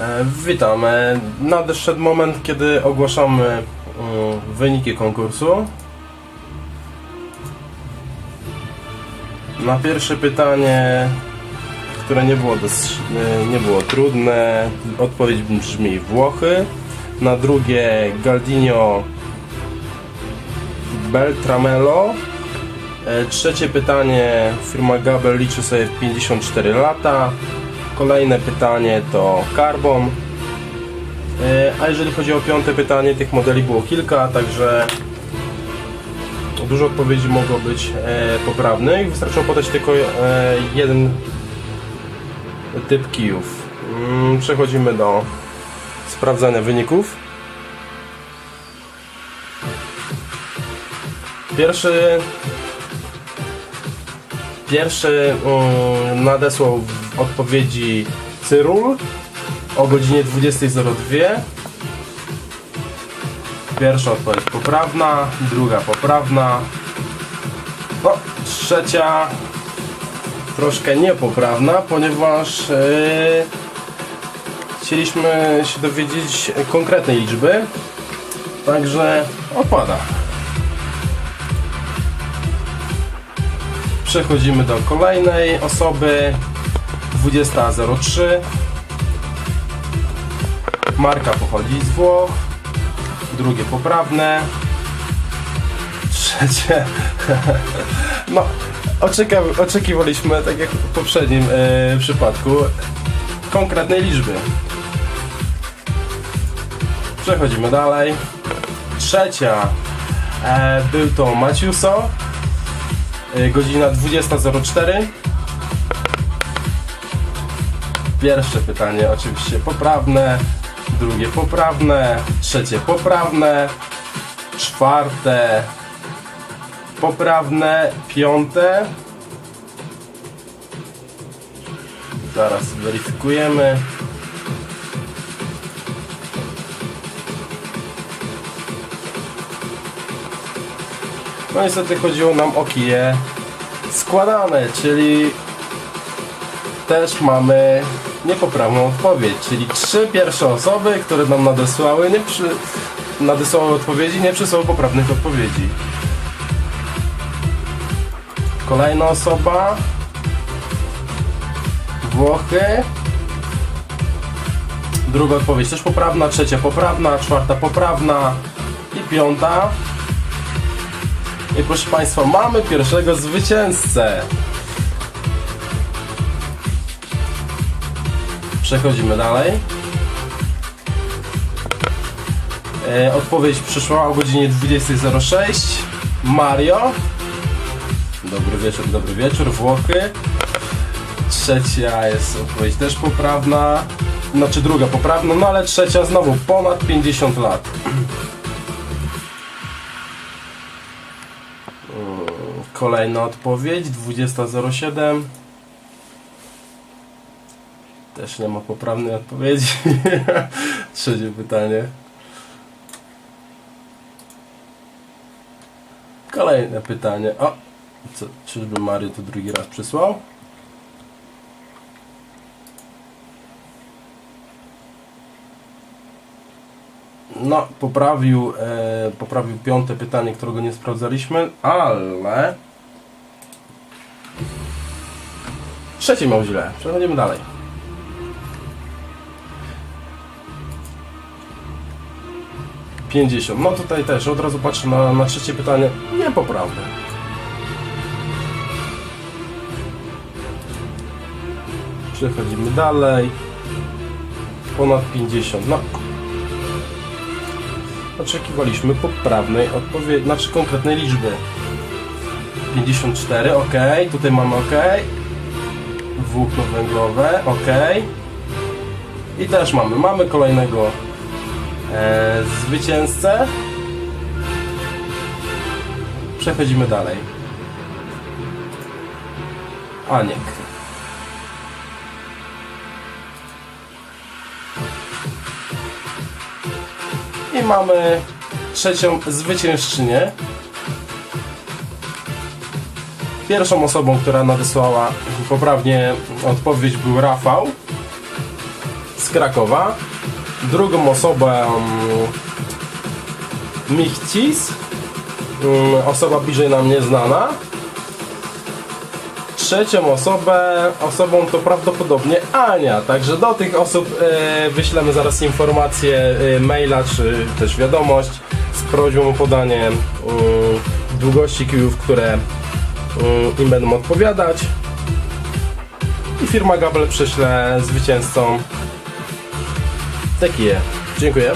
E, Witam. E, Nadszedł moment, kiedy ogłaszamy mm, wyniki konkursu. Na pierwsze pytanie, które nie było, e, nie było trudne, odpowiedź brzmi Włochy. Na drugie Galdino Beltramello. E, Trzecie pytanie, firma Gabel liczy sobie w 54 lata. Kolejne pytanie to Carbon. E, A jeżeli chodzi o piąte pytanie, tych modeli było kilka, także dużo odpowiedzi mogło być e, poprawnych. Wystarczyło podać tylko e, jeden typ kijów. Mm, Przechodzimy do sprawdzania wyników. Pierwszy Pierwszy um, nadesłał odpowiedzi Cyrul o godzinie 20.02. Pierwsza odpowiedź poprawna, druga poprawna. No, trzecia troszkę niepoprawna, ponieważ yy, chcieliśmy się dowiedzieć konkretnej liczby. Także opada. Przechodzimy do kolejnej osoby. 20.03. Marka pochodzi z Włoch. Drugie poprawne. Trzecie. No, oczekiwaliśmy, tak jak w poprzednim e, przypadku, konkretnej liczby. Przechodzimy dalej. Trzecia. E, był to Maciuso. E, Godzina 20.04. Pierwsze pytanie oczywiście poprawne, drugie poprawne, trzecie poprawne, czwarte poprawne, piąte. Zaraz weryfikujemy. No niestety chodziło nam o kije składane, czyli też mamy niepoprawną odpowiedź, czyli trzy pierwsze osoby, które nam nadesłały, nie przy... nadesłały odpowiedzi, nie przysłały poprawnych odpowiedzi. Kolejna osoba. Włochy. Druga odpowiedź też poprawna, trzecia poprawna, czwarta poprawna i piąta. I proszę Państwa, mamy pierwszego zwycięzcę. Przechodzimy dalej. E, odpowiedź przyszła o godzinie 20.06. Mario. Dobry wieczór, dobry wieczór. Włochy. Trzecia jest odpowiedź też poprawna. Znaczy druga poprawna, no ale trzecia znowu ponad 50 lat. Kolejna odpowiedź, 20.07. Też nie ma poprawnej odpowiedzi. Trzecie pytanie. Kolejne pytanie. O! Co, czyżby Mario to drugi raz przysłał? No, poprawił, e, poprawił piąte pytanie, którego nie sprawdzaliśmy, ale... Trzecie miał źle. Przechodzimy dalej. Pięćdziesiąt. No tutaj też od razu patrzę na, na trzecie pytanie. Niepoprawne. Przechodzimy dalej. Ponad 50. No, oczekiwaliśmy poprawnej odpowiedzi, znaczy konkretnej liczby. 54, ok, tutaj mamy ok. Włókno węglowe, ok. I też mamy, mamy kolejnego e, zwycięzcę. Przechodzimy dalej. Aniek. I mamy trzecią zwyciężczynię. Pierwszą osobą, która nadesłała poprawnie odpowiedź był Rafał z Krakowa. Drugą osobę mm, Michcis, mm, osoba bliżej nam nieznana. Trzecią osobę, osobą to prawdopodobnie Ania, także do tych osób e, wyślemy zaraz informację, e, maila czy też wiadomość z prośbą o podanie mm, długości kijów, które im będą odpowiadać i firma Gabel prześle zwycięzcom te kije. Dziękuję.